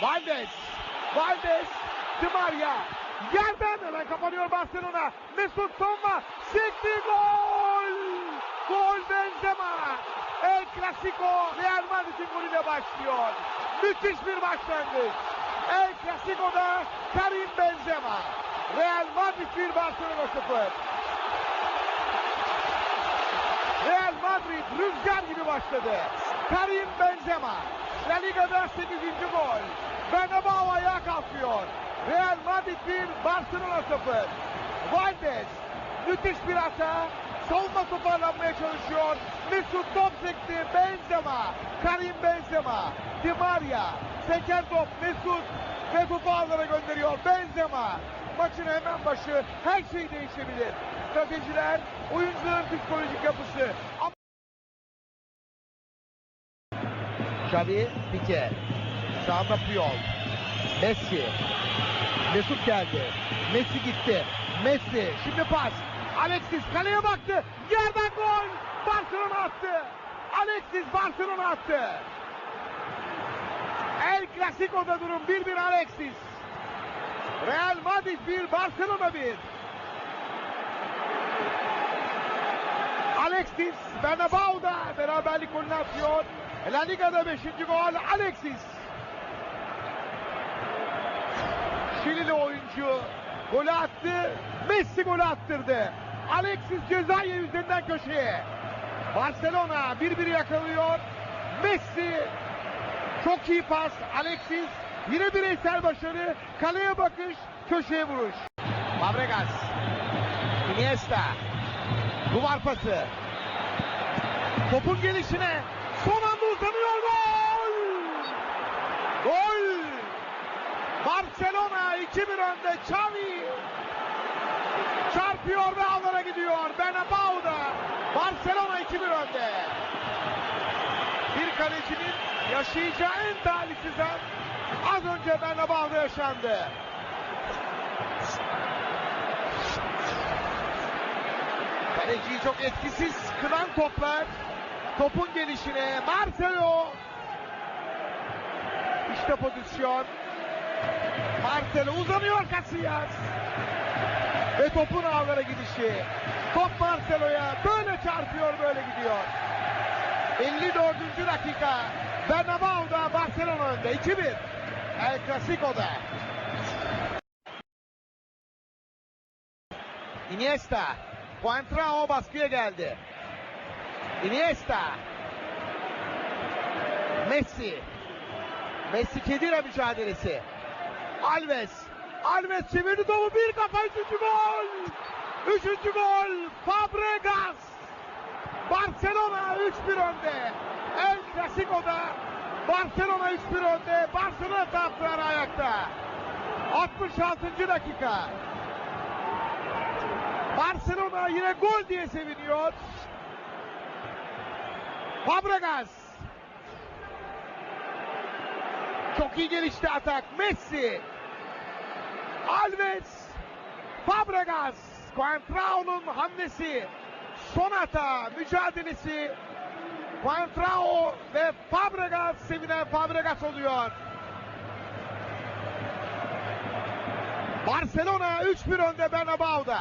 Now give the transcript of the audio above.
Valdes. Valdes. Di Maria. Yerden hemen kapanıyor Barcelona. Mesut Tomba. Sekti gol. Gol Benzema. El Clasico Real Madrid'in golüyle başlıyor. Müthiş bir başlangıç. El Clasico'da Karim Benzema. Real Madrid 1 Barcelona 0. Real Madrid rüzgar gibi başladı. Karim Benzema. La Liga'da 8. gol. Bernabeu ayağa kalkıyor. Real Madrid 1, Barcelona 0. Valdes müthiş bir hata. Savunma toparlanmaya çalışıyor. Mesut top sekti. Benzema. Karim Benzema. Di Maria. Seken top Mesut. Ve topu ağlara gönderiyor. Benzema. Maçın hemen başı. Her şey değişebilir. Stratejiler, oyuncuların psikolojik yapısı. Xavi, Pique. Sağında Puyol. Messi. Mesut geldi. Messi gitti. Messi. Şimdi pas. Alexis kaleye baktı. Yerden gol. Barcelona attı. Alexis Barcelona attı. El Clasico'da durum 1-1 Alexis. Real Madrid 1, Barcelona 1. Alexis Bernabeu'da beraberlik golünü atıyor. La Liga'da 5. gol Alexis. Şilili oyuncu golü attı. Messi golü attırdı. Alexis ceza yeri üzerinden köşeye. Barcelona 1-1 yakalıyor. Messi çok iyi pas. Alexis yine bireysel başarı. Kaleye bakış, köşeye vuruş. Fabregas. Iniesta. Duvar pası. Topun gelişine son anda uzanıyor gol! Gol! Barcelona 2-1 önde. Xavi çarpıyor ve ağlara gidiyor. Bernabeu'da Barcelona 2-1 önde. Bir kalecinin yaşayacağı en talihsiz an az önce Bernabeu'da yaşandı. Kaleciyi çok etkisiz kılan toplar. Topun gelişine Marcelo. İşte pozisyon. Marcelo uzanıyor Casillas. Ve topun ağlara gidişi. Top Marcelo'ya böyle çarpıyor böyle gidiyor. 54. dakika. Bernabeu'da Barcelona önde. 2-1. El Clasico'da. Iniesta. Coentrao baskıya geldi. Iniesta. Messi. Messi Kedira mücadelesi. Alves. Alves çevirdi topu bir kafa üçüncü gol. Üçüncü gol. Fabregas. Barcelona 3-1 önde. El Clasico'da Barcelona 3-1 önde. Barcelona taraftarı ayakta. 66. dakika. Barcelona yine gol diye seviniyor. Fabregas. Çok iyi gelişti atak. Messi. Alves. Fabregas. Coentrao'nun hamlesi. Son hata mücadelesi. Coentrao ve Fabregas sevinen Fabregas oluyor. Barcelona 3-1 önde Bernabeu'da.